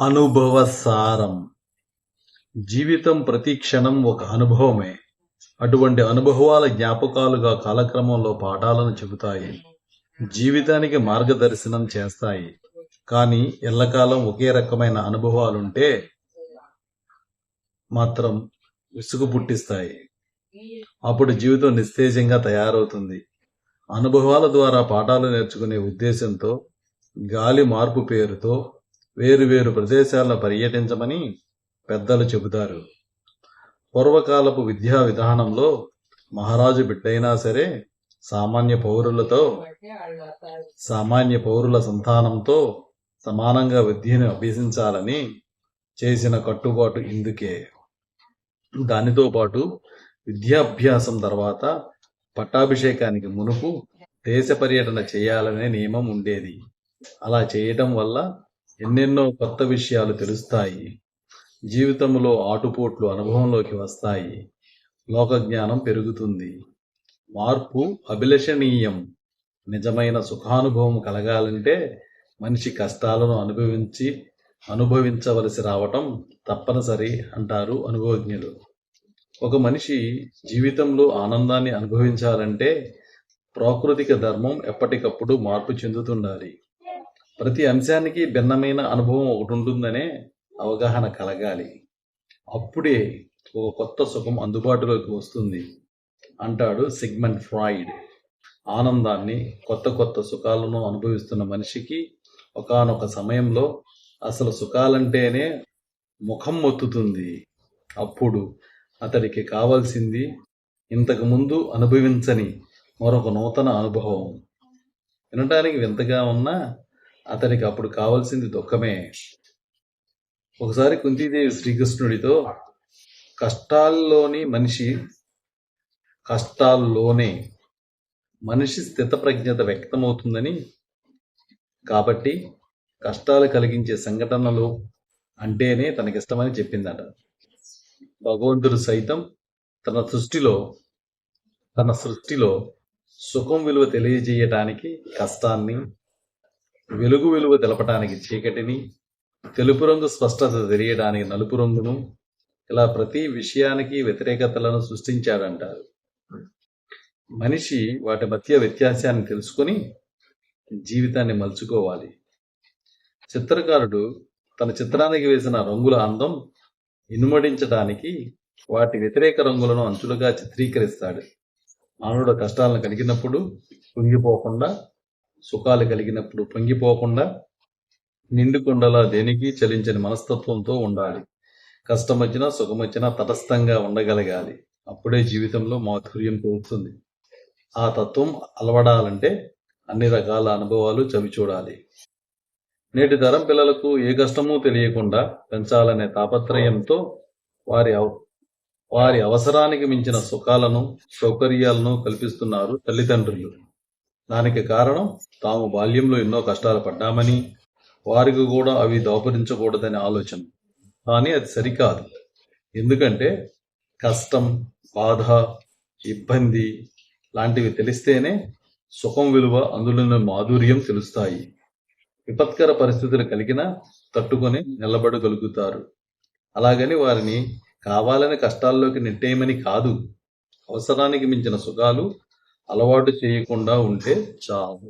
అనుభవ సారం జీవితం ప్రతి క్షణం ఒక అనుభవమే. అటువంటి అనుభవాల జ్ఞాపకాలుగా కాలక్రమంలో పాఠాలను చెబుతాయి. జీవితానికి మార్గదర్శనం చేస్తాయి. కానీ ఎల్లకాలం ఒకే రకమైన అనుభవాలుంటే మాత్రం విసుగు పుట్టిస్తాయి. అప్పుడు జీవితం నిస్తేజంగా తయారవుతుంది. అనుభవాల ద్వారా పాఠాలు నేర్చుకునే ఉద్దేశంతో గాలి మార్పు పేరుతో వేరు వేరు ప్రదేశాల్లో పర్యటించమని పెద్దలు చెబుతారు. పూర్వకాలపు విద్యా విధానంలో మహారాజు బిడ్డైనా సరే సామాన్య పౌరులతో సామాన్య పౌరుల సంతానంతో సమానంగా విద్యను అభ్యసించాలని చేసిన కట్టుబాటు ఇందుకే. దానితో పాటు విద్యాభ్యాసం తర్వాత పట్టాభిషేకానికి మునుపు దేశ పర్యటన చేయాలనే నియమం ఉండేది. అలా చేయటం వల్ల ఎన్నెన్నో కొత్త విషయాలు తెలుస్తాయి. జీవితంలో ఆటుపోట్లు అనుభవంలోకి వస్తాయి. లోక జ్ఞానం పెరుగుతుంది. మార్పు అభిలషణీయం. నిజమైన సుఖానుభవం కలగాలంటే మనిషి కష్టాలను అనుభవించి అనుభవించవలసి రావటం తప్పనిసరి అంటారు అనుభవజ్ఞులు. ఒక మనిషి జీవితంలో ఆనందాన్ని అనుభవించాలంటే ప్రాకృతిక ధర్మం ఎప్పటికప్పుడు మార్పు చెందుతుండాలి. ప్రతి అంశానికి భిన్నమైన అనుభవం ఒకటి ఉంటుందనే అవగాహన కలగాలి. అప్పుడే ఒక కొత్త సుఖం అందుబాటులోకి వస్తుంది అంటాడు సిగ్మండ్ ఫ్రాయిడ్. ఆనందాన్ని కొత్త కొత్త సుఖాలను అనుభవిస్తున్న మనిషికి ఒకానొక సమయంలో అసలు సుఖాలంటేనే ముఖం మొత్తుతుంది. అప్పుడు అతడికి కావాల్సింది ఇంతకుముందు అనుభవించని మరొక నూతన అనుభవం. వినటానికి వింతగా ఉన్నా అతనికి అప్పుడు కావాల్సింది దుఃఖమే. ఒకసారి కుంతీదేవి శ్రీకృష్ణుడితో కష్టాల్లోని మనిషి కష్టాల్లోనే మనిషి స్థితప్రజ్ఞత వ్యక్తమవుతుందని కాబట్టి కష్టాలు కలిగించే సంఘటనలు అంటేనే తనకిష్టమని చెప్పిందట. భగవంతుడు సైతం తన సృష్టిలో తన సృష్టిలో సుఖం విలువ తెలియజేయటానికి కష్టాన్ని వెలుగు విలువ తెలపటానికి చీకటిని తెలుపు రంగు స్పష్టత తెలియడానికి నలుపు రంగును ఇలా ప్రతి విషయానికి వ్యతిరేకతలను సృష్టించాడంటారు. మనిషి వాటి మధ్య వ్యత్యాసాన్ని తెలుసుకొని జీవితాన్ని మలుచుకోవాలి. చిత్రకారుడు తన చిత్రానికి వేసిన రంగుల అందం ఇనుమడించడానికి వాటి వ్యతిరేక రంగులను అంచులుగా చిత్రీకరిస్తాడు. మానవుడు కష్టాలను కలిగినప్పుడు కుంగిపోకుండా సుఖాలు కలిగినప్పుడు పొంగిపోకుండా నిండుకుండలా దేనికి చలించని మనస్తత్వంతో ఉండాలి. కష్టం వచ్చినా సుఖం వచ్చినా తటస్థంగా ఉండగలగాలి. అప్పుడే జీవితంలో మాధుర్యం పెరుగుతుంది ఆ తత్వం అలవడాలంటే అన్ని రకాల అనుభవాలు చవి చూడాలి నేటి తరం పిల్లలకు ఏ కష్టమూ తెలియకుండా పెంచాలనే తాపత్రయంతో వారి అవ- వారి అవసరానికి మించిన సుఖాలను సౌకర్యాలను కల్పిస్తున్నారు తల్లిదండ్రులు. దానికి కారణం తాము బాల్యంలో ఎన్నో కష్టాలు పడ్డామని వారికి కూడా అవి దౌపరించకూడదనే ఆలోచన. కానీ అది సరికాదు. ఎందుకంటే కష్టం బాధ ఇబ్బంది లాంటివి తెలిస్తేనే సుఖం విలువ అందులోని మాధుర్యం తెలుస్తాయి. విపత్కర పరిస్థితులు కలిగినా తట్టుకొని నిలబడగలుగుతారు. అలాగని వారిని కావాలని కష్టాల్లోకి నెట్టేయమని కాదు అవసరానికి మించిన సుఖాలు అలవాటు చేయకుండా ఉంటే చాలు.